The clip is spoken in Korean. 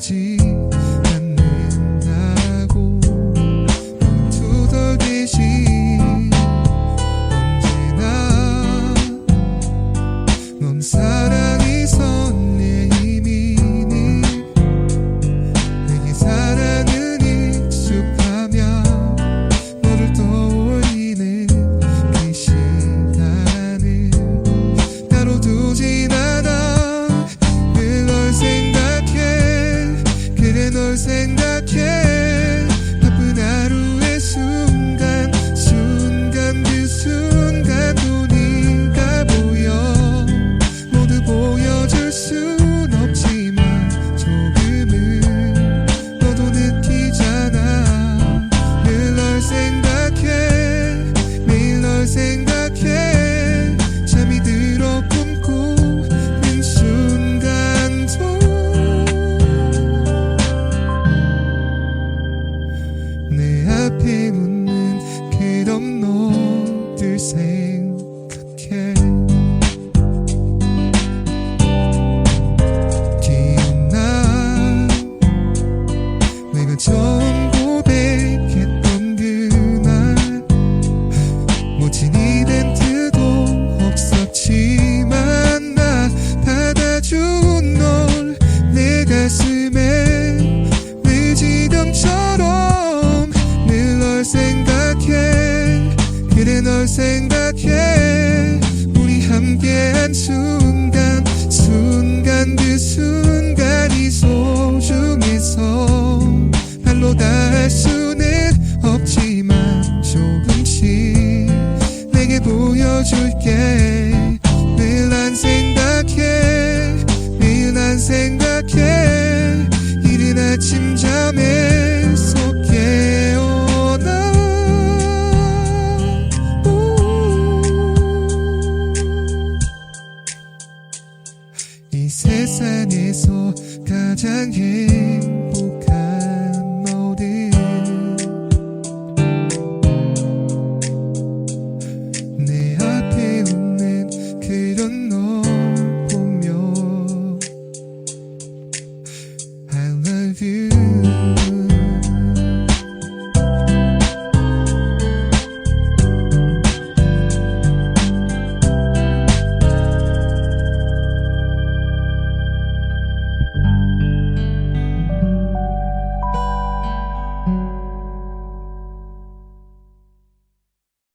情 처음 고백했던 그날 멋진 이벤트도 없었지만 나 받아준 널 내 가슴에 내지경처럼 늘 널 생각해 그래 널 생각해. 우리 함께한 순간 보여줄게. 늘 난 생각해. 늘 난 생각해. 이른 아침 잠에 속 깨어나 oh, 이 세상에서 가장 행복 you.